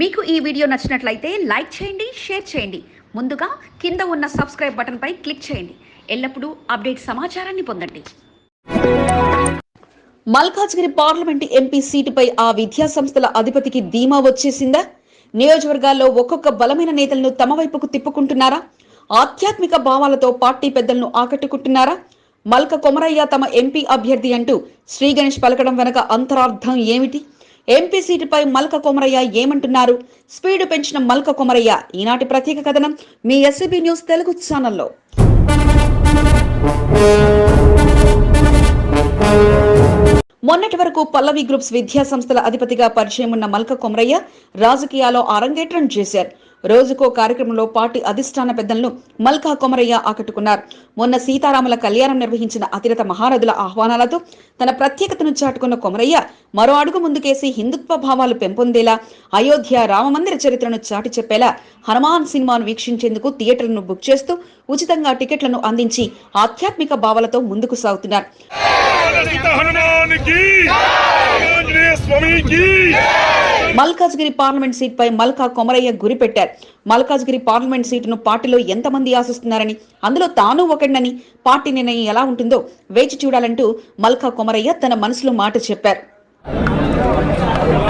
మీకు ఈ వీడియో నచ్చినట్లయితే లైక్ చేయండి షేర్ చేయండి. ముందుగా కింద ఉన్న సబ్స్క్రైబ్ బటన్పై క్లిక్ చేయండి. ఎల్లప్పుడూ అప్డేట్ సమాచారాన్ని పొందండి. మల్కాజ్గిరి పార్లమెంటు ఎంపీ సీటుపై ఆ విద్యా సంస్థల అధిపతికి ధీమా వచ్చేసిందా? నియోజకవర్గాల్లో ఒక్కొక్క బలమైన నేతలను తమ వైపుకు తిప్పుకుంటున్నారా? ఆధ్యాత్మిక భావాలతో పార్టీ పెద్దలను ఆకట్టుకుంటున్నారా? మల్క కొమరయ్య తమ ఎంపీ అభ్యర్థి అంటూ శ్రీగణేష్ పలకడం వెనక అంతరార్థం ఏమిటి? ఎంపీ సీటుపై మల్క కొమరయ్య ఏమంటున్నారు? స్పీడ్ పెంచిన మల్క కొమరయ్య ఈనాటి ప్రత్యేక కథనం మీ ఎస్సీబీ న్యూస్ తెలుగు ఛానల్లో. మొన్నటి వరకు పల్లవి గ్రూప్స్ విద్యా సంస్థల అధిపతిగా పరిచయం ఉన్న మల్క కొమరయ్య రాజకీయాల్లో అరంగేట్రం చేశారు. రోజుకో కార్యక్రమంలో పార్టీ అధిష్టాన పెద్దలను మల్కా కొమరయ్య ఆకట్టుకున్నారు. మొన్న సీతారాముల కళ్యాణం నిర్వహించిన అతిరత మహారథుల ఆహ్వానాలతో తన ప్రత్యేకతను చాటుకున్న కొమరయ్య మరో అడుగు ముందుకేసి హిందుత్వ భావాలు పెంపొందేలా అయోధ్య రామమందిర చరిత్రను చాటి చెప్పేలా హనుమాన్ సినిమాను వీక్షించేందుకు థియేటర్లను బుక్ చేస్తూ ఉచితంగా టికెట్లను అందించి ఆధ్యాత్మిక భావాలతో ముందుకు సాగుతున్నారు. మల్కాజ్గిరి పార్లమెంట్ సీట్ పై మల్కా కొమరయ్య గురిపెట్టారు మల్కాజ్గిరి పార్లమెంట్ సీటును పార్టీలో ఎంతమంది ఆశిస్తున్నారని అందులో తాను ఒకడినని పార్టీ నిర్ణయం ఎలా ఉంటుందో వేచి చూడాలంటూ మల్కా కొమరయ్య తన మనసులో మాట చెప్పారు.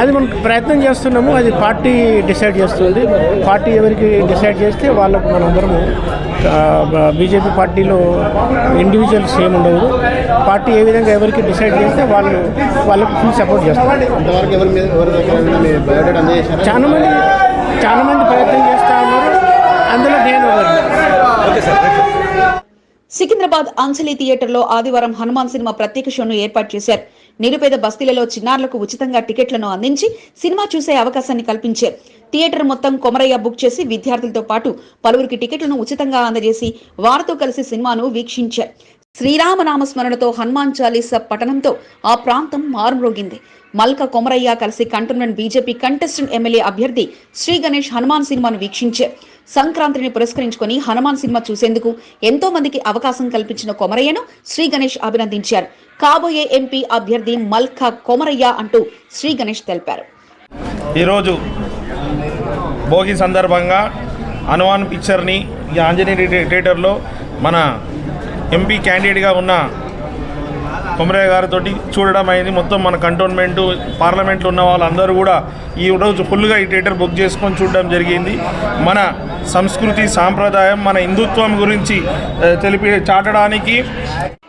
అది మనం ప్రయత్నం చేస్తున్నాము అది పార్టీ డిసైడ్ చేస్తుంది. పార్టీ ఎవరికి డిసైడ్ చేస్తే వాళ్ళకు మనందరము బీజేపీ పార్టీలో ఇండివిజువల్స్ ఏమి ఉండదు. పార్టీ ఏ విధంగా ఎవరికి డిసైడ్ చేస్తే వాళ్ళు వాళ్ళకు ఫుల్ సపోర్ట్ చేస్తారు. చాలా మంది చాలా మంది ప్రయత్నం చేస్తూ ఉన్నారు. అందులో నేను. సికింద్రాబాద్ అంజలి థియేటర్లో ఆదివారం హనుమాన్ సినిమా ప్రత్యేక షోను ఏర్పాటు చేశారు. నిరుపేద బస్తీలలో చిన్నారులకు ఉచితంగా టికెట్లను అందించి సినిమా చూసే అవకాశాన్ని కల్పించారు. థియేటర్ మొత్తం కొమరయ్య బుక్ చేసి విద్యార్థులతో పాటు పలువురికి టికెట్లను ఉచితంగా అందజేసి వారితో కలిసి సినిమాను వీక్షించారు. శ్రీరామనామ స్మరణతో హనుమాన్ చాలీసా పఠనంతో ఆ ప్రాంతం మారుమ్రోగింది. మల్క కొమరయ్య కలిసి కంటోన్మెంట్ బీజేపీ కంటెస్టెంట్ ఎమ్మెల్యే అభ్యర్థి శ్రీ గణేష్ హనుమాన్ సినిమాను వీక్షించే సంక్రాంతిని పురస్కరించుకొని హనుమాన్ సినిమా చూసేందుకు ఎంతో మందికి అవకాశం కల్పించిన కొమరయ్యను శ్రీ గణేష్ అభినందించారు. కాబోయే ఎంపీ అభ్యర్థి మల్క కొమరయ్య అంటూ శ్రీ గణేష్ తెలిపారు. ఈరోజు భోగి సందర్భంగా హనుమాన్ పిక్చర్ని ఈ ఆంజనేయ థియేటర్లో మన ఎంపీ క్యాండిడేట్గా ఉన్న కొమరయ్య గారితో చూడడం అయింది. మొత్తం మన కంటోన్మెంట్ పార్లమెంట్లో ఉన్న వాళ్ళందరూ కూడా ఈ రోజు ఫుల్గా ఈ థియేటర్ బుక్ చేసుకొని చూడడం జరిగింది. మన సంస్కృతి సాంప్రదాయం మన హిందుత్వం గురించి తెలిపి చాటడానికి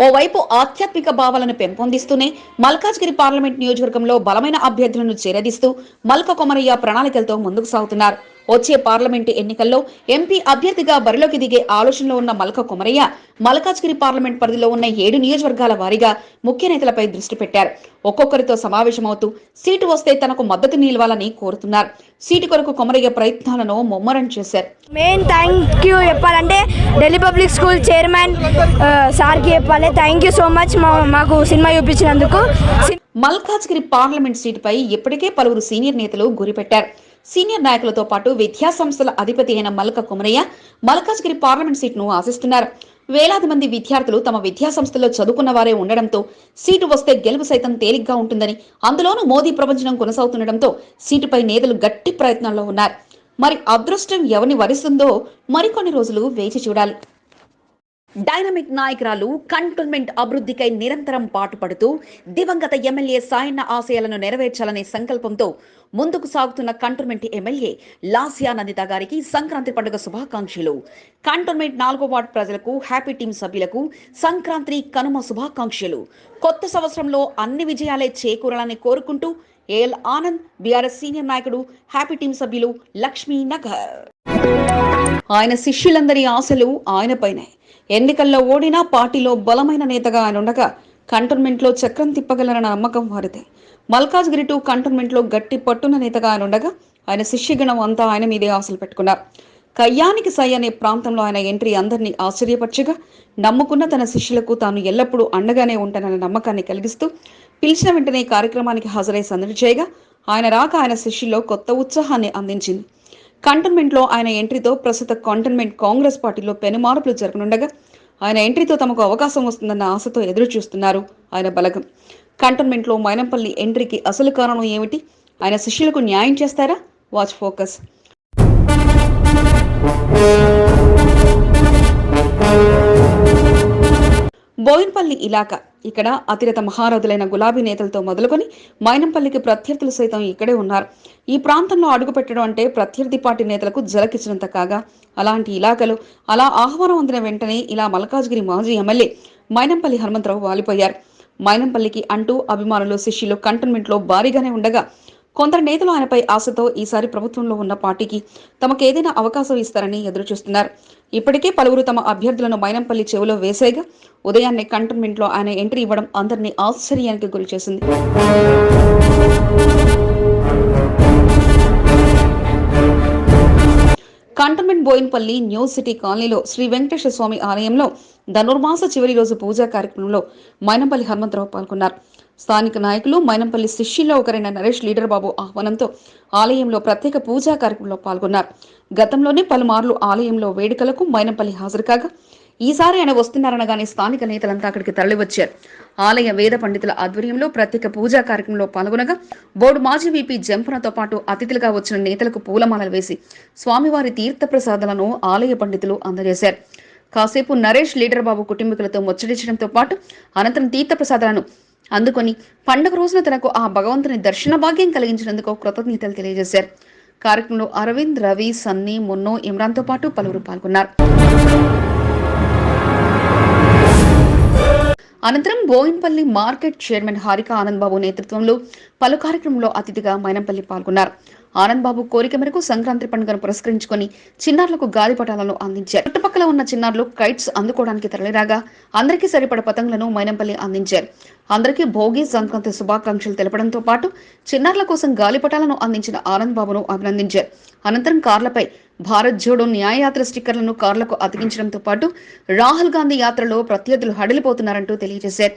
ఓవైపు ఆధ్యాత్మిక భావాలను పెంపొందిస్తూనే మల్కాజ్గిరి పార్లమెంట్ నియోజకవర్గంలో బలమైన అభ్యర్థులను చేరదీస్తూ మల్క కొమరయ్య ప్రణాళికలతో ముందుకు సాగుతున్నారు. వచ్చే పార్లమెంటు ఎన్నికల్లో ఎంపీ అభ్యర్థిగా బరిలోకి దిగే ఆలోచనలో ఉన్న మల్క కొమరయ్య మల్కాజ్గిరి పార్లమెంట్ పరిధిలో ఉన్న ఏడు నియోజకవర్గాల వారీగా ముఖ్య నేతలపై దృష్టి పెట్టారు. ఒక్కొక్కరితో సమావేశమవుతూ సీటు వస్తే తనకు మద్దతు నిలవాలని కోరుతున్నారు. సీటు కొరకు కొమరయ్య ప్రయత్నాలను ముమ్మరం చేశారు. మెయిన్ థ్యాంక్ యూ చెప్పాలంటే ఢిల్లీ పబ్లిక్ స్కూల్ చైర్మన్ సార్కి చెప్పాలి. థ్యాంక్ యూ సో మచ్ మాకు సినిమా చూపించినందుకు. మల్కాజ్గిరి పార్లమెంట్ సీటుపై ఇప్పటికే పలువురు సీనియర్ నేతలు గురిపెట్టారు సీనియర్ నాయకులతో పాటు విద్యా సంస్థల అధిపతి అయిన మల్క కుమరయ్య మల్కాజ్గిరి పార్లమెంట్ సీట్ను ఆశిస్తున్నారు. వేలాది మంది విద్యార్థులు తమ విద్యా సంస్థల్లో చదువుకున్న వారే ఉండడంతో సీటు వస్తే గెలుపు సైతం తేలిగ్గా ఉంటుందని అందులోనూ మోదీ ప్రపంచం కొనసాగుతుండటంతో సీటుపై నేతలు గట్టి ప్రయత్నాల్లో ఉన్నారు. మరి అదృష్టం ఎవరిని వరిస్తుందో మరికొన్ని రోజులు వేచి చూడాలి. డైనమిక్ నాయకురాలు కంటోన్మెంట్ అభివృద్ధికై నిరంతరం పాటుపడుతూ దివంగత ఎమ్మెల్యే సాయన్న ఆశయాలను నెరవేర్చాలనే సంకల్పంతో ముందుకు సాగుతున్న కంటోన్మెంట్ ఎమ్మెల్యే లాస్యా నందిత గారికి సంక్రాంతి పండుగ శుభాకాంక్షలు. కంటోన్మెంట్ నాలుగో వార్డు ప్రజలకు హ్యాపీ టీం సభ్యులకు సంక్రాంతి కనుమ శుభాకాంక్షలు. కొత్త సంవత్సరంలో అన్ని విజయాలే చేకూరాలని కోరుకుంటూ A L Anand BRS senior నాయకుడు హ్యాపీ టీం సభ్యులు లక్ష్మీ నగర్ ఆయన శిష్యులందరి ఆశలు ఆయనపైనే ఎన్నికల్లో ఓడినా పార్టీలో బలమైన నేతగా ఆయన ఉండగా కంటోన్మెంట్లో చక్రం తిప్పగలరన్న నమ్మకం వారిదే. మల్కాజ్గిరి టు కంటోన్మెంట్లో గట్టి పట్టున్న నేతగా ఆయన ఉండగా ఆయన శిష్యగణం అంతా ఆయన మీదే ఆశలు పెట్టుకున్నారు. కయ్యానికి సై అనే ప్రాంతంలో ఆయన ఎంట్రీ అందరినీ ఆశ్చర్యపరచగా నమ్ముకున్న తన శిష్యులకు తాను ఎల్లప్పుడూ అండగానే ఉంటానన్న నమ్మకాన్ని కలిగిస్తూ పిలిచిన వెంటనే కార్యక్రమానికి హాజరై సందడి చేయగా ఆయన రాక ఆయన శిష్యుల్లో కొత్త ఉత్సాహాన్ని అందించింది. కంటోన్మెంట్లో ఆయన ఎంట్రీతో ప్రస్తుత కంటోన్మెంట్ కాంగ్రెస్ పార్టీలో పెనుమార్పులు జరగనుండగా ఆయన ఎంట్రీతో తమకు అవకాశం వస్తుందన్న ఆశతో ఎదురు చూస్తున్నారు ఆయన బలగం. కంటోన్మెంట్లో మైనంపల్లి ఎంట్రీకి అసలు కారణం ఏమిటి? ఆయన శిష్యులకు న్యాయం చేస్తారా? Watch focus. బోయిన్పల్లి ఇలాకా ఇక్కడ అతిరత మహారథులైన గులాబీ నేతలతో మొదలుకొని మైనంపల్లికి ప్రత్యర్థులు సైతం ఇక్కడే ఉన్నారు. ఈ ప్రాంతంలో అడుగుపెట్టడం అంటే ప్రత్యర్థి పార్టీ నేతలకు జలకిచ్చినంత కాగా అలాంటి ఇలాకలు అలా ఆహ్వానం అందిన వెంటనే ఇలా మల్కాజ్గిరి మాజీ ఎమ్మెల్యే మైనంపల్లి హనుమంతరావు వాలిపోయారు. మైనంపల్లికి అంటూ అభిమానులు శిష్యులు కంటోన్మెంట్లో భారీగానే ఉండగా కొందరు నేతలు ఆయనపై ఆశతో ఈసారి ప్రభుత్వంలో ఉన్న పార్టీకి తమకేదైనా అవకాశం ఇస్తారని ఎదురుచూస్తున్నారు. ఇప్పటికే పలువురు తమ అభ్యర్థులను మైనంపల్లి చెవిలో వేసేగా ఉదయాన్నే కంటోన్మెంట్లో ఆయన ఎంట్రీ ఇవ్వడం అందరినీ ఆశ్చర్యానికి గురిచేసింది కంటోన్మెంట్ బోయిన్పల్లి న్యూ సిటీ కాలనీలో శ్రీ వెంకటేశ్వర స్వామి ఆలయంలో ధనుర్మాస చివరి రోజు పూజా కార్యక్రమంలో మైనంపల్లి హనుమంతరావు పాల్గొన్నారు. స్థానిక నాయకులు మైనంపల్లి శిష్యుల్లో ఒకరైన నరేష్ లీడర్ బాబు ఆహ్వానంతో ఆలయంలో ప్రత్యేక పూజా కార్యక్రమంలో పాల్గొన్నారు. గతంలోనే పలుమార్లు ఆలయంలో వేడుకలకు మైనంపల్లి హాజరు కాగా ఈసారి ఆయన వస్తున్నారనగానే స్థానిక నేతలంతా అక్కడికి తరలివచ్చారు. ఆలయ వేద పండితుల ఆధ్వర్యంలో ప్రత్యేక పూజా కార్యక్రమంలో పాల్గొనగా బోర్డు మాజీ వీపీ జంపనతో పాటు అతిథులుగా వచ్చిన నేతలకు పూలమాలలు వేసి స్వామివారి తీర్థ ప్రసాదాలను ఆలయ పండితులు అందజేశారు. కాసేపు నరేష్ లీడర్ బాబు కుటుంబీకులతో ముచ్చటించడంతో పాటు అనంతరం తీర్థ ప్రసాదాలను అందుకొని పండుగ రోజున తనకు ఆ భగవంతుని దర్శన భాగ్యం కలిగించినందుకు కృతజ్ఞతలు తెలియజేశారు. కార్యక్రమంలో అరవింద్ రవి సన్నీ మున్నో ఇమ్రాన్తో పాటు పలువురు పాల్గొన్నారు. అనంతరం బోయిన్పల్లి మార్కెట్ చైర్మన్ హారిక ఆనంద్ బాబు నేతృత్వంలో పలు కార్యక్రమంలో అతిథిగా మైనంపల్లి పాల్గొన్నారు. ఆనంద్ బాబు కోరిక మేరకు సంక్రాంతి పండుగను పురస్కరించుకొని చిన్నారులకు గాలిపటాలను అందించారు. చుట్టుపక్కల ఉన్న చిన్నారులు కైట్స్ అందుకోవడానికి తరలిరాగా అందరికీ సరిపడ పతంగులను మైనంపల్లి అందించారు. అందరికీ భోగి సంక్రాంతి శుభాకాంక్షలు తెలపడంతో పాటు చిన్నారుల కోసం గాలిపటాలను అందించిన ఆనంద్ బాబును అభినందించారు. అనంతరం కార్లపై భారత్ జోడో న్యాయయాత్ర స్టిక్కర్లను కార్లకు అతికించడంతో పాటు రాహుల్ గాంధీ యాత్రలో ప్రత్యర్థులు హడలిపోతున్నారంటూ తెలియజేశారు.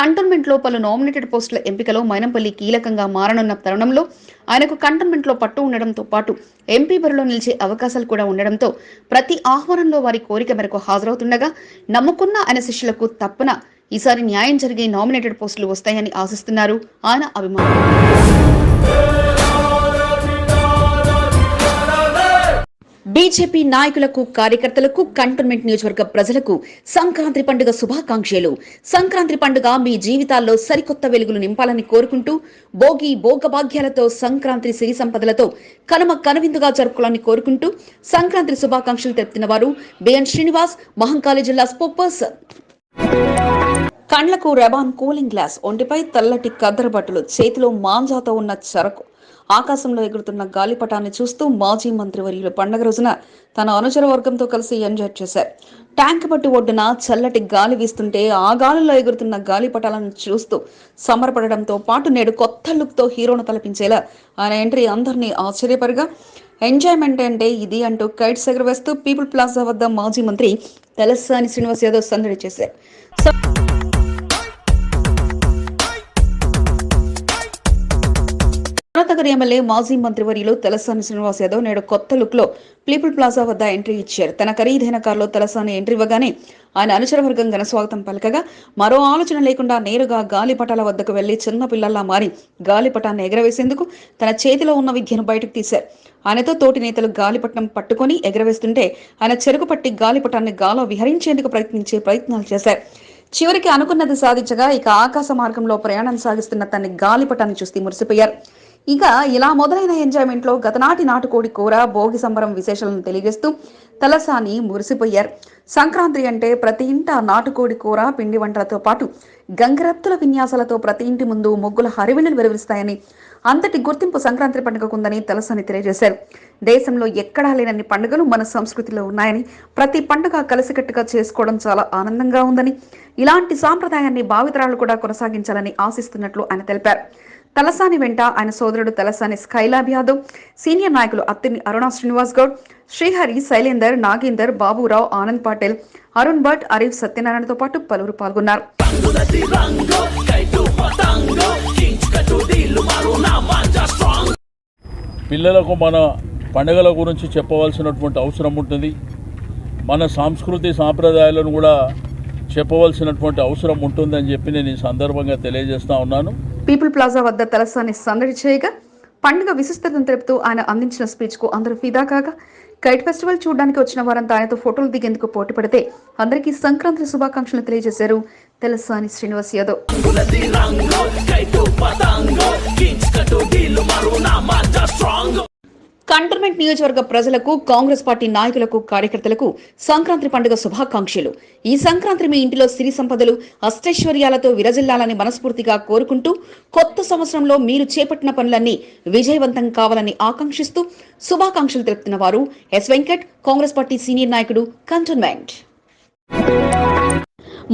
కంటోన్మెంట్లో పలు నామినేటెడ్ పోస్టుల ఎంపికలో మైనంపల్లి కీలకంగా మారనున్న తరుణంలో ఆయనకు కంటోన్మెంట్లో పట్టు ఉండడంతో పాటు ఎంపీ బరిలో నిలిచే అవకాశాలు కూడా ఉండడంతో ప్రతి ఆహ్వానంలో వారి కోరిక మేరకు హాజరవుతుండగా నమ్ముకున్న ఆయన శిష్యులకు తప్పన ఈసారి న్యాయం జరిగే నామినేటెడ్ పోస్టులు వస్తాయని ఆశిస్తున్నారు ఆయన అభిమానులు. బీజేపీ నాయకులకు కార్యకర్తలకు కంటోన్మెంట్ నియోజకవర్గ ప్రజలకు సంక్రాంతి పండుగ శుభాకాంక్షలు. సంక్రాంతి పండుగ మీ జీవితాల్లో సరికొత్త వెలుగులు నింపాలని కోరుకుంటూ భోగి భోగభాగ్యాలతో సంక్రాంతి సిరి సంపదలతో కనుమ కనువిందుగా జరుపుకోవాలని కోరుకుంటూ సంక్రాంతి శుభాకాంక్షలు తెలుపుతున్న వారు బిఎన్ శ్రీనివాస్ మహంకాళి జిల్లా స్పోపర్సన్ కండ్లకు రెబాన్ కూలింగ్ గ్లాస్ ఒంటిపై తెల్లటి కద్దరు బట్టలు చేతిలో మాంజాతో ఉన్న చెరకు. ఆకాశంలో ఎగురుతున్న గాలిపటాన్ని చూస్తూ మాజీ మంత్రి వర్యులు పండగ రోజున తన అనుచర వర్గంతో కలిసి ఎంజాయ్ చేశారు. ట్యాంక్ పట్టు ఒడ్డున చల్లటి గాలి వీస్తుంటే ఆ గాలిలో ఎగురుతున్న గాలిపటాలను చూస్తూ సమరపడడంతో పాటు నేడు కొత్త లుక్తో హీరోను తలపించేలా ఆయన ఎంట్రీ అందరినీ ఆశ్చర్యపరగా ఎంజాయ్మెంట్ అంటే ఇది అంటూ కైట్స్ ఎగురవేస్తూ పీపుల్ ప్లాజా వద్ద మాజీ మంత్రి తలసాని శ్రీనివాస్ యాదవ్ సందడి చేశారు. కర్ణాటక ఎమ్మెల్యే మాజీ మంత్రివర్యులు తలసాని శ్రీనివాస్ యాదవ్ నేడు కొత్త లుక్లో పీపుల్ ప్లాజా వద్ద ఎంట్రీ ఇచ్చారు. తన ఖరీదైన కారులో తలసాని ఎంట్రీ ఇవ్వగానే ఆయన అనుచర వర్గం పలకగా మరో ఆలోచన లేకుండా నేరుగా గాలిపటాల వద్దకు వెళ్ళి చిన్న పిల్లల్లా మారి గాలిపటాన్ని ఎగరవేసేందుకు తన చేతిలో ఉన్న విద్యను బయటకు తీశారు. ఆయనతో తోటి నేతలు గాలిపటం పట్టుకొని ఎగరవేస్తుంటే ఆయన చెరుకు పట్టి గాలిపటాన్ని గాలో విహరించేందుకు ప్రయత్నించే ప్రయత్నాలు చేశారు. చివరికి అనుకున్నది సాధించగా ఇక ఆకాశ మార్గంలో ప్రయాణం సాగిస్తున్న తన గాలిపటాన్ని చూసి మురిసిపోయారు. ఇక ఇలా మొదలైన ఎంజాయ్మెంట్లో గతనాటి నాటుకోడి కూర భోగి సంబరం విశేషాలను తెలియజేస్తూ తలసాని మురిసిపోయారు. సంక్రాంతి అంటే ప్రతి ఇంట నాటుకోడి కూర పిండి వంటలతో పాటు గంగరత్తుల విన్యాసాలతో ప్రతి ఇంటి ముందు ముగ్గుల హరివిల్లులు వెలువరిస్తాయని అంతటి గుర్తింపు సంక్రాంతి పండుగకుందని తలసాని తెలియజేశారు. దేశంలో ఎక్కడా లేనన్ని పండుగలు మన సంస్కృతిలో ఉన్నాయని ప్రతి పండుగ కలిసికట్టుగా చేసుకోవడం చాలా ఆనందంగా ఉందని ఇలాంటి సాంప్రదాయాన్ని భావితరాలు కూడా కొనసాగించాలని ఆశిస్తున్నట్లు ఆయన తెలిపారు. తలసాని వెంట ఆయన సోదరుడు తలసాని స్కైలాబ్ యాదవ్ సీనియర్ నాయకులు అత్తిని అరుణ శ్రీనివాస్ గౌడ్ శ్రీహరి శైలేందర్ నాగేందర్ బాబురావు ఆనంద్ పాటిల్ అరుణ్ భట్ అరీఫ్ సత్యనారాయణతో పాటు పలువురు పాల్గొన్నారు. పిల్లలకు మన పండుగల గురించి చెప్పవలసినటువంటి అవసరం ఉంటుంది. మన సంస్కృతి సాంప్రదాయాలను కూడా చెప్పవలసినటువంటి అవసరం ఉంటుందని చెప్పి నేను ఈ సందర్భంగా తెలియజేస్తా ఉన్నాను. పీపుల్ ప్లాజా వద్ద తలసాని సందడి చేయగా పండుగ విశిష్టతను తెలుపుతూ ఆయన అందించిన స్పీచ్కు అందరూ ఫిదా కాగా కైట్ ఫెస్టివల్ చూడడానికి వచ్చిన వారంతా ఆయనతో ఫోటోలు దిగేందుకు పోటీ పడితే అందరికీ సంక్రాంతి శుభాకాంక్షలు తెలియజేశారు తలసాని శ్రీనివాస్ యాదవ్. కంటోన్మెంట్ నియోజకవర్గ ప్రజలకు కాంగ్రెస్ పార్టీ నాయకులకు కార్యకర్తలకు సంక్రాంతి పండుగ శుభాకాంక్షలు. ఈ సంక్రాంతి మీ ఇంటిలో సిరి సంపదలు అష్టైశ్వర్యాలతో విరజిల్లాలని మనస్ఫూర్తిగా కోరుకుంటూ కొత్త సంవత్సరంలో మీరు చేపట్టిన పనులన్నీ విజయవంతం కావాలని ఆకాంక్షిస్తూ శుభాకాంక్షలు తెలుపుతున్న వారు S Venkat Congress party senior నాయకుడు కంటోన్మెంట్.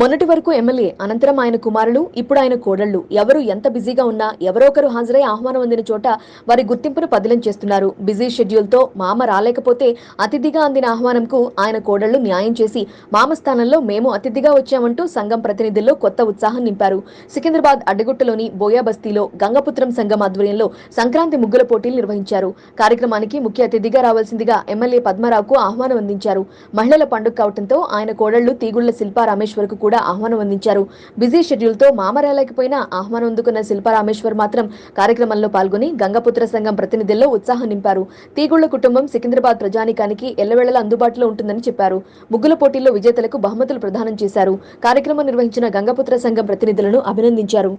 మొన్నటి వరకు ఎమ్మెల్యే అనంతరం ఆయన కుమారులు ఇప్పుడు ఆయన కోడళ్ళు ఎవరు ఎంత బిజీగా ఉన్నా ఎవరో ఒకరు హాజరై ఆహ్వానం అందిన చోట వారి గుర్తింపును పదిలం చేస్తున్నారు. బిజీ షెడ్యూల్తో మామ రాలేకపోతే అతిథిగా అందిన ఆహ్వానంకు ఆయన కోడళ్ళు న్యాయం చేసి మామ స్థానంలో మేము అతిథిగా వచ్చామంటూ సంఘం ప్రతినిధుల్లో కొత్త ఉత్సాహం నింపారు. సికింద్రాబాద్ అడ్డగుట్టలోని బోయా బస్తీలో గంగపుత్రం సంఘం ఆధ్వర్యంలో సంక్రాంతి ముగ్గుల పోటీలు నిర్వహించారు. కార్యక్రమానికి ముఖ్య అతిథిగా రావాల్సిందిగా ఎమ్మెల్యే పద్మారావుకు ఆహ్వానం అందించారు. మహిళల పండుగ కావడంతో ఆయన కోడళ్ళు తీగుళ్ళ శిల్పా రామేశ్వర్కు కూడా ఆహ్వానం అందించారు. బిజీ షెడ్యూల్తో మామ పోయిన ఆహ్వానం అందుకున్న శిల్పా రామేశ్వర్ మాత్రం కార్యక్రమంలో పాల్గొని గంగపుత్ర సంఘం ప్రతినిధుల్లో ఉత్సాహం నింపారు. తీగుళ్ళ కుటుంబం సికింద్రాబాద్ ప్రజానికానికి ఎల్లవేళలా అందుబాటులో ఉంటుందని చెప్పారు. ముగ్గుల పోటీల్లో విజేతలకు బహుమతులు ప్రదానం చేశారు. కార్యక్రమం నిర్వహించిన గంగపుత్ర సంఘం ప్రతినిధులను అభినందించారు.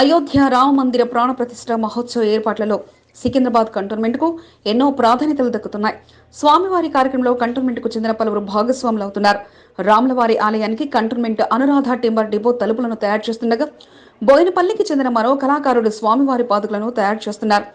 అయోధ్య రామ మందిర ప్రాణప్రతిష్ట మహోత్సవ ఏర్పాట్లలో సికింద్రాబాద్ కంటోన్మెంట్కు ఎన్నో ప్రాధాన్యతలు దక్కుతున్నాయి. స్వామివారి కార్యక్రమంలో కంటోన్మెంట్కు చెందిన పలువురు భాగస్వాములు అవుతున్నారు రాములవారి ఆలయానికి కంటోన్మెంట్ అనురాధ టింబర్ డిపో తలుపులను తయారు చేస్తుండగా బోయినపల్లికి చెందిన మరో కళాకారుడు స్వామివారి పాదుకలను తయారు చేస్తున్నారు.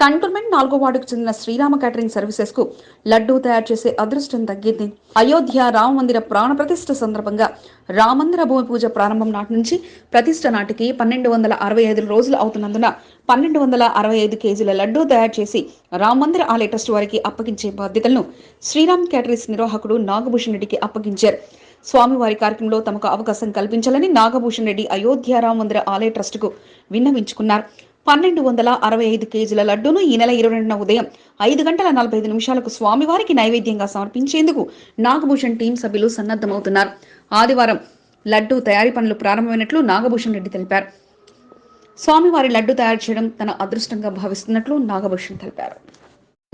కంటోన్మెంట్ నాలుగో వార్డుకు చెందిన శ్రీరామ క్యాటరింగ్ సర్వీసెస్కు లడ్డూ తయారు చేసే అదృష్టం తగ్గింది. అయోధ్య రామ మందిర ప్రాణ ప్రతిష్ఠ సందర్భంగా రామందిర భూమి పూజ ప్రారంభం నాటి నుంచి ప్రతిష్ఠ నాటికి పన్నెండు వందల అరవై ఐదు రోజులు అవుతున్నందున పన్నెండు వందల అరవై ఐదు కేజీల లడ్డూ తయారు చేసి రామ మందిర ఆలయ ట్రస్ట్ వారికి అప్పగించే బాధ్యతలను శ్రీరామ్ క్యాటరీస్ నిర్వాహకుడు నాగభూషణ్ రెడ్డికి అప్పగించారు. స్వామివారి కార్యక్రమంలో తమకు అవకాశం కల్పించాలని నాగభూషణ్ రెడ్డి అయోధ్య రామ మందిర ఆలయ ట్రస్టుకు విన్నవించుకున్నారు. పన్నెండు వందల అరవై ఐదు కేజీల లడ్డూను ఈ నెల ఇరవై రెండున ఉదయం ఐదు గంటల నలభై ఐదు నిమిషాలకు స్వామివారికి నైవేద్యంగా సమర్పించేందుకు నాగభూషణ్ టీం సభ్యులు సన్నద్ధమవుతున్నారు. ఆదివారం లడ్డూ తయారీ పనులు ప్రారంభమైనట్లు నాగభూషణ్ రెడ్డి తెలిపారు. స్వామివారి లడ్డు తయారు చేయడం తన అదృష్టంగా భావిస్తున్నట్లు నాగభూషణ్ తెలిపారు.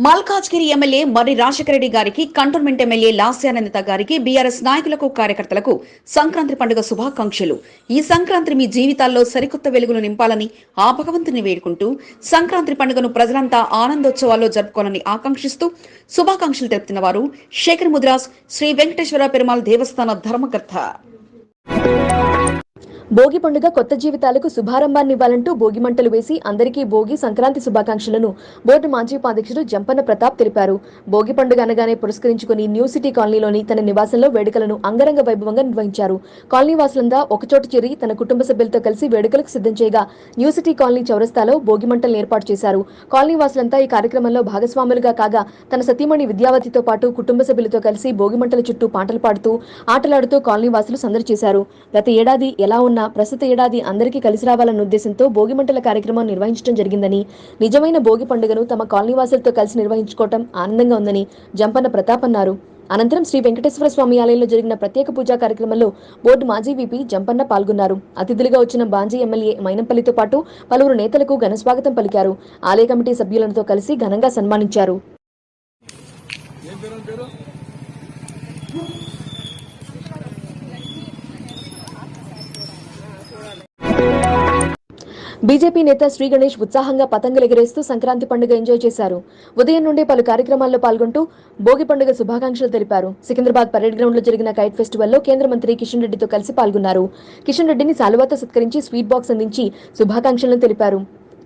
మల్కాజ్గిరి ఎమ్మెల్యే మర్రి రాజశేఖర రెడ్డి గారికి కంటోన్మెంట్ ఎమ్మెల్యే లాస్యానందిత గారికి బీఆర్ఎస్ నాయకులకు కార్యకర్తలకు సంక్రాంతి పండుగ శుభాకాంక్షలు. ఈ సంక్రాంతి మీ జీవితాల్లో సరికొత్త వెలుగులు నింపాలని ఆ భగవంతుని వేడుకుంటూ సంక్రాంతి పండుగను ప్రజలంతా ఆనందోత్సవాల్లో జరుపుకోవాలని ఆకాంక్షిస్తూ శుభాకాంక్షలు తెలుపుతున్న వారు శేఖర్ ముద్రాస్ శ్రీ వెంకటేశ్వర పెరుమాల్ దేవస్థాన ధర్మకర్త. భోగి పండుగ కొత్త జీవితాలకు శుభారంభాన్నివ్వాలంటూ భోగి మంటలు వేసి అందరికీ భోగి సంక్రాంతి శుభాకాంక్షలను బోర్డు మాజీ ఉపాధ్యక్షుడు జంపన్న ప్రతాప్ తెలిపారు. భోగి పండుగ అనగానే పురస్కరించుకుని న్యూ సిటీ కాలనీలోని తన నివాసంలో వేడుకలను అంగరంగ వైభవంగా నిర్వహించారు. కాలనీ వాసులంతా ఒకచోట చేరి తన కుటుంబ సభ్యులతో కలిసి వేడుకలకు సిద్ధం చేయగా న్యూ సిటీ కాలనీ చౌరస్తాలో భోగి మంటలను ఏర్పాటు చేశారు. కాలనీ వాసులంతా ఈ కార్యక్రమంలో భాగస్వాములుగా కాగా తన సతీమణి విద్యావతితో పాటు కుటుంబ సభ్యులతో కలిసి భోగి మంటల చుట్టూ పాటలు పాడుతూ ఆటలాడుతూ కాలనీ వాసులు సందడి చేశారు. గత ఏడాది ఎలా ఉన్నా ప్రస్తుత ఏడాది అందరికీ కలిసి రావాలన్న ఉద్దేశంతో భోగి మంటల కార్యక్రమం నిర్వహించడం జరిగిందని నిజమైన భోగి పండుగను తమ కాలనీవాసులతో కలిసి నిర్వహించుకోవటం ఆనందంగా ఉందని జంపన్న ప్రతాప్ అన్నారు. అనంతరం శ్రీ వెంకటేశ్వర స్వామి ఆలయంలో జరిగిన ప్రత్యేక పూజా కార్యక్రమంలో బోర్డు మాజీ వీపీ జంపన్న పాల్గొన్నారు. అతిథులుగా వచ్చిన బాంజీ ఎమ్మెల్యే మైనంపల్లితో పాటు పలువురు నేతలకు ఘనస్వాగతం పలికారు. ఆలయ కమిటీ సభ్యులతో కలిసి ఘనంగా సన్మానించారు. బీజేపీ నేత శ్రీ గణేష్ ఉత్సాహంగా పతంగులు ఎగరేస్తూ సంక్రాంతి పండుగ ఎంజాయ్ చేశారు. ఉదయం నుండి పలు కార్యక్రమాల్లో పాల్గొంటూ భోగి పండుగ శుభాకాంక్షలు తెలిపారు. సికింద్రాబాద్ పరేడ్ గ్రౌండ్లో జరిగిన కైట్ ఫెస్టివల్లో కేంద్ర మంత్రి కిషన్ రెడ్డితో కలిసి పాల్గొన్నారు. కిషన్ రెడ్డిని సాలువాతో సత్కరించి స్వీట్ బాక్స్ అందించి శుభాకాంక్షలను తెలిపారు.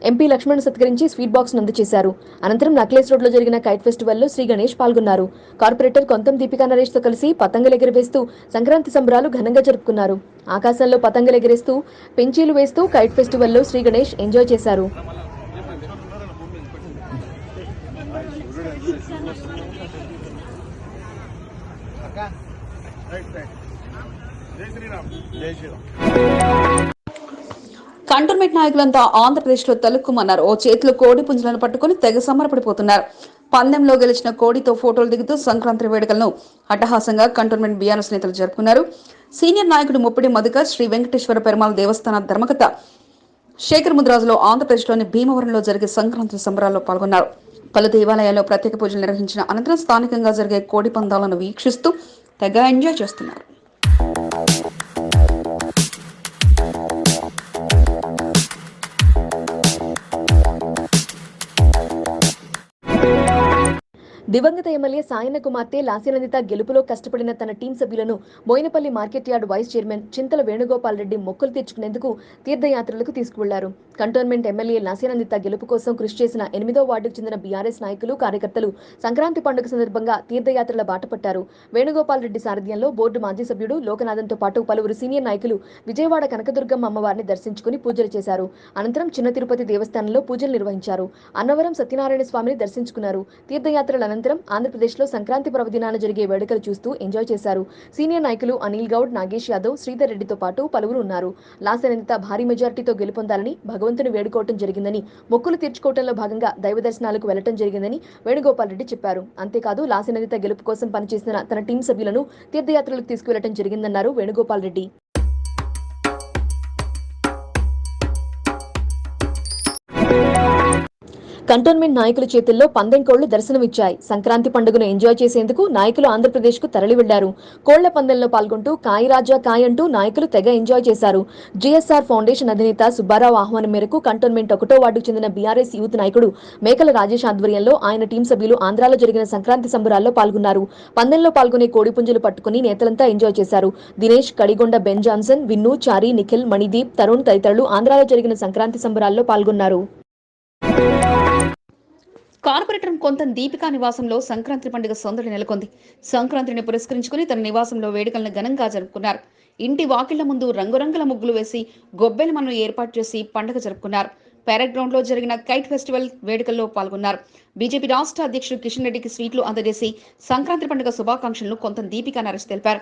ఎంపీ లక్ష్మణ్ సత్కరించి స్వీట్ బాక్స్ అందజేశారు అనంతరం నక్లెస్ రోడ్లో జరిగిన కైట్ ఫెస్టివల్లో శ్రీ గణేష్ పాల్గొన్నారు. కార్పొరేటర్ కొంతం దీపికా నరేష్తో కలిసి పతంగులు ఎగరవేస్తూ సంక్రాంతి సంబరాలు ఘనంగా జరుపుకున్నారు. ఆకాశంలో పతంగులు ఎగరేస్తూ పెంచీలు వేస్తూ కైట్ ఫెస్టివల్లో శ్రీ గణేష్ ఎంజాయ్ చేశారు. కంటోన్మెంట్ నాయకులంతా ఆంధ్రప్రదేశ్లో తలుక్కుమన్నారు. ఓ చేతిలో కోడి పుంజులను పట్టుకుని తెగ సమరపడిపోతున్నారు పందెంలో గెలిచిన కోడితో ఫోటోలు దిగుతూ సంక్రాంతి వేడుకలను అట్టహాసంగా కంటోన్మెంట్ బీఆర్ఎస్ నేతలు జరుపుకున్నారు. సీనియర్ నాయకుడు ముప్పిడి మధుకర్ శ్రీ వెంకటేశ్వర పెరుమాళ్ దేవస్థాన ధర్మకర్త శేఖర్ ముద్రాజులో ఆంధ్రప్రదేశ్లోని భీమవరంలో జరిగే సంక్రాంతి సంబరాల్లో పాల్గొన్నారు. పలు దేవాలయాల్లో ప్రత్యేక పూజలు నిర్వహించిన అనంతరం స్థానికంగా జరిగే కోడి పందాలను వీక్షిస్తూ తెగ ఎంజాయ్ చేస్తున్నారు. దివంగత ఎమ్మెల్యే సాయన కుమార్తె లాస్యనందిత గెలుపులో కష్టపడిన తన టీం సభ్యులను Boinapally market yard vice chairman Chintala Venugopal Reddy మొక్కులు తీర్చుకునేందుకు తీర్థయాత్రలకు తీసుకువెళ్ళారు. కంటోన్మెంట్ ఎమ్మెల్యే లాసినందిత గెలుపు కోసం కృషి చేసిన ఎనిమిదో వార్డుకు చెందిన బీఆర్ఎస్ నాయకులు కార్యకర్తలు సంక్రాంతి పండుగ సందర్భంగా తీర్థయాత్రల బాట పట్టారు. వేణుగోపాల్ రెడ్డి సారథ్యంలో బోర్డు మాజీ సభ్యుడు లోకనాథంతో పాటు పలువురు సీనియర్ నాయకులు విజయవాడ కనకదుర్గమ్మ అమ్మవారిని దర్శించుకుని పూజలు చేశారు. అనంతరం చిన్న తిరుపతి దేవస్థానంలో పూజలు నిర్వహించారు. అన్నవరం సత్యనారాయణ స్వామిని దర్శించుకున్నారు. తీర్థయాత్రల అనంతరం ఆంధ్రప్రదేశ్లో సంక్రాంతి పర్వదినాన జరిగే వేడుకలు చూస్తూ ఎంజాయ్ చేశారు. సీనియర్ నాయకులు అనిల్ గౌడ్ నాగేష్ యాదవ్ శ్రీధర్ రెడ్డితో పాటు పలువురు ఉన్నారు. లాసనంత భారీ మెజార్టీతో గెలుపొందాలని భగవంతుని వేడుకోవటం జరిగిందని మొక్కులు తీర్చుకోవటంలో భాగంగా దైవ దర్శనాలకు వెళ్ళటం జరిగిందని వేణుగోపాల్ రెడ్డి చెప్పారు. అంతేకాదు లాసనందిత గెలుపు కోసం పనిచేసిన తన టీం సభ్యులను తీర్థయాత్రలకు తీసుకువెళ్ళటం జరిగిందన్నారు వేణుగోపాల్ రెడ్డి. కంటోన్మెంట్ నాయకుల చేతుల్లో పందెం కోళ్ళు దర్శనమిచ్చాయి. సంక్రాంతి పండుగను ఎంజాయ్ చేసేందుకు నాయకులు ఆంధ్రప్రదేశ్కు తరలి వెళ్ళారు కోళ్ళ పందెంలో పాల్గొంటూ కాయ్ రాజా కాయ్ అంటూ నాయకులు తెగ ఎంజాయ్ చేశారు. జిఎస్ఆర్ ఫౌండేషన్ అధినేత సుబ్బారావు ఆహ్వానం మేరకు కంటోన్మెంట్ ఒకటో వార్డుకు చెందిన బీఆర్ఎస్ యూత్ నాయకుడు మేకల రాజేష్ ఆధ్వర్యంలో ఆయన టీం సభ్యులు ఆంధ్రాలో జరిగిన సంక్రాంతి సంబరాల్లో పాల్గొన్నారు. పందెంలో పాల్గొనే కోడిపుంజలు పట్టుకుని నేతలంతా ఎంజాయ్ చేశారు. దినేష్ కడిగొండ బెన్ జాన్సన్ విన్ను చారి నిఖిల్ మణిదీప్ తరుణ్ తదితరులు ఆంధ్రాలో జరిగిన సంక్రాంతి సంబరాల్లో పాల్గొన్నారు. కార్పొరేటర్ కొంత దీపికా నివాసంలో సంక్రాంతి పండుగ సందడి నెలకొంది. సంక్రాంతిని పురస్కరించుకుని తన నివాసంలో వేడుకలను ఘనంగా జరుపుకున్నారు. ఇంటి వాకిళ్ళ ముందు రంగురంగుల ముగ్గులు వేసి గొబ్బెలమను ఏర్పాటు చేసి పండుగ జరుపుకున్నారు. పెరడ్ గ్రౌండ్లో జరిగిన కైట్ ఫెస్టివల్ వేడుకల్లో పాల్గొన్నారు. బీజేపీ రాష్ట్ర అధ్యక్షుడు కిషన్ రెడ్డికి స్వీట్లు అందజేసి సంక్రాంతి పండుగ శుభాకాంక్షలను కొంత దీపికా నరేష్ తెలిపారు.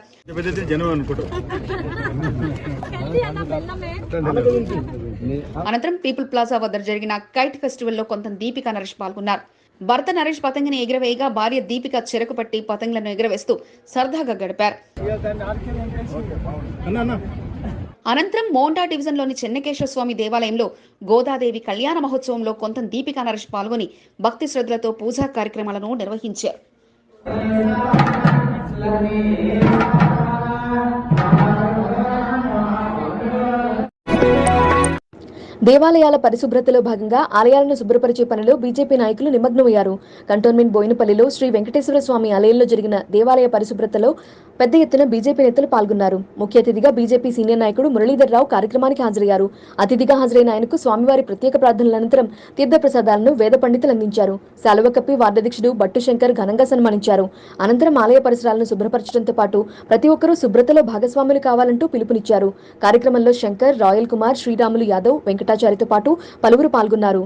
అనంతరం పీపుల్ ప్లాజా వద్ద జరిగిన కైట్ ఫెస్టివల్లో కొంత దీపికా నరేష్ పాల్గొన్నారు. భర్త నరేష్ పతంగిని ఎగిరవేయగా భార్య దీపిక చెరకు పట్టి పతంగులను ఎగిరవేస్తూ సరదాగా గడిపారు. అనంతరం మోండా డివిజన్లోని చెన్నకేశ్వర స్వామి దేవాలయంలో గోదాదేవి కళ్యాణ మహోత్సవంలో కొంత దీపికా నరేష్ పాల్గొని భక్తి శ్రద్ధలతో పూజా కార్యక్రమాలను నిర్వహించారు. దేవాలయాల పరిశుభ్రతలో భాగంగా ఆలయాలను శుభ్రపరిచే పనిలో బీజేపీ నాయకులు నిమగ్నమయ్యారు. కంటోన్మెంట్ బోయినపల్లిలో శ్రీ వెంకటేశ్వర స్వామి ఆలయంలో జరిగిన దేవాలయ పరిశుభ్రతలో పెద్ద ఎత్తున బీజేపీ నేతలు పాల్గొన్నారు. ముఖ్య అతిథిగా బీజేపీ సీనియర్ నాయకుడు మురళీధర్ రావు కార్యక్రమానికి హాజరయ్యారు. అతిథిగా హాజరైన ఆయనకు స్వామివారి ప్రత్యేక ప్రార్థనల అనంతరం తీర్థప్రసాదాలను వేద పండితులు అందించారు. శాలువ కప్పి వార్డాధ్యక్షుడు బట్టు శంకర్ ఘనంగా సన్మానించారు. అనంతరం ఆలయ పరిసరాలను శుభ్రపరచడంతో పాటు ప్రతి ఒక్కరూ శుభ్రతలో భాగస్వాములు కావాలంటూ పిలుపునిచ్చారు. కార్యక్రమంలో శంకర్ రాయల్ కుమార్ శ్రీరాములు యాదవ్ వెంకట వెంకటాచారితో పాటు పలువురు పాల్గొన్నారు.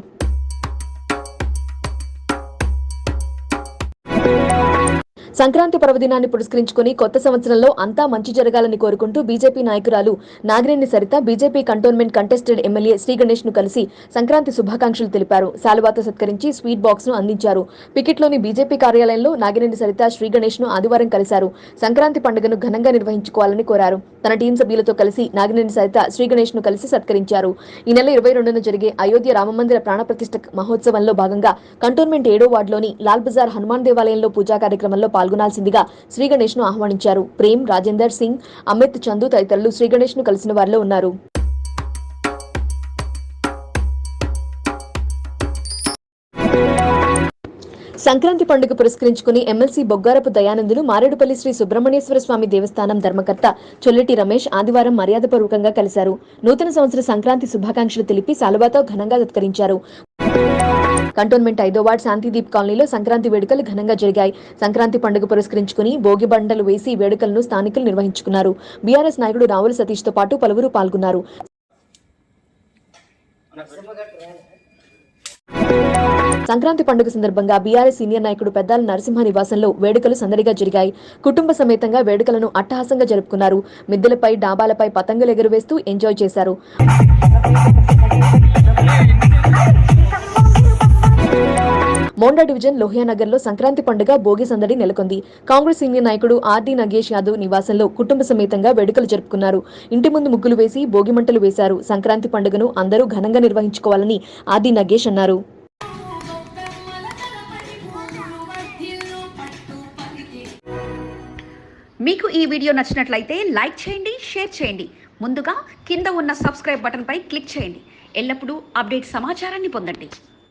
సంక్రాంతి పర్వదినాన్ని పురస్కరించుకుని కొత్త సంవత్సరంలో అంతా మంచి జరగాలని కోరుకుంటూ బీజేపీ నాయకురాలు Nagineni Saritha BJP cantonment contested MLA Shri గణేష్ను కలిసి సంక్రాంతి శుభాకాంక్షలు తెలిపారు. శాలువాతో సత్కరించి స్వీట్ బాక్స్ను అందించారు. పికెట్లోని బీజేపీ కార్యాలయంలో నాగినేని సరిత శ్రీ గణేష్ను ఆదివారం కలిశారు. సంక్రాంతి పండుగను ఘనంగా నిర్వహించుకోవాలని కోరారు. తన టీం సభ్యులతో కలిసి నాగినేని సరిత శ్రీ గణేష్ను కలిసి సత్కరించారు. ఈ నెల ఇరవై రెండున జరిగే అయోధ్య రామమందిర ప్రాణప్రతిష్ఠ మహోత్సవంలో భాగంగా కంటోన్మెంట్ ఏడో వార్డులోని లాల్ బజార్ హనుమాన్ దేవాలయంలో పూజా కార్యక్రమంలో పాల్గొనాల్సిందిగా శ్రీ గణేష్ను ఆహ్వానించారు. ప్రేమ్ రాజేందర్ సింగ్ అమిత్ చందు తదితరులు శ్రీ గణేష్ను కలిసిన వారిలో ఉన్నారు. సంక్రాంతి పండుగ పురస్కరించుకుని ఎమ్మెల్సీ బొగ్గారపు దయానందులు మారేడుపల్లి శ్రీ సుబ్రహ్మణ్యేశ్వర స్వామి దేవస్థానం ధర్మకర్త చొల్లటి రమేష్ ఆదివారం మర్యాదపూర్వకంగా కలిశారు. నూతన సంవత్సర సంక్రాంతి శుభాకాంక్షలు తెలిపి సాలువాతో ఘనంగా సత్కరించారు. కంటోన్మెంట్ ఐదో వార్డ్ శాంతిదీప్ కాలనీలో సంక్రాంతి వేడుకలు ఘనంగా జరిగాయి. సంక్రాంతి పండుగ పురస్కరించుకుని భోగి బండలు వేసి వేడుకలను స్థానికులు నిర్వహించుకున్నారు. బీఆర్ఎస్ నాయకుడు రావుల సతీష్తో పాటు పలువురు పాల్గొన్నారు. సంక్రాంతి పండుగ సందర్భంగా బీఆర్ఎస్ సీనియర్ నాయకుడు పెద్దాల నరసింహ నివాసంలో వేడుకలు సందడిగా జరిగాయి. కుటుంబ సమేతంగా వేడుకలను అట్టహాసంగా జరుపుకున్నారు. మిద్దెలపై డాబాలపై పతంగులు ఎగురవేస్తూ ఎంజాయ్ చేశారు. మోండా డివిజన్ లోహియానగర్లో సంక్రాంతి పండుగ భోగి సందడి నెలకొంది. కాంగ్రెస్ సీనియర్ నాయకుడు ఆర్డీ నగేష్ యాదవ్ నివాసంలో కుటుంబ సమేతంగా వేడుకలు జరుపుకున్నారు. ఇంటి ముందు ముగ్గులు వేసి భోగి మంటలు వేశారు. సంక్రాంతి పండుగను అందరూ ఘనంగా నిర్వహించుకోవాలని ఆర్డీ నగేష్ అన్నారు. మీకు ఈ వీడియో నచ్చినట్లయితే లైక్ చేయండి షేర్ చేయండి. ముందుగా కింద ఉన్న సబ్స్క్రైబ్ బటన్పై క్లిక్ చేయండి. ఎల్లప్పుడూ అప్డేట్ సమాచారాన్ని పొందండి.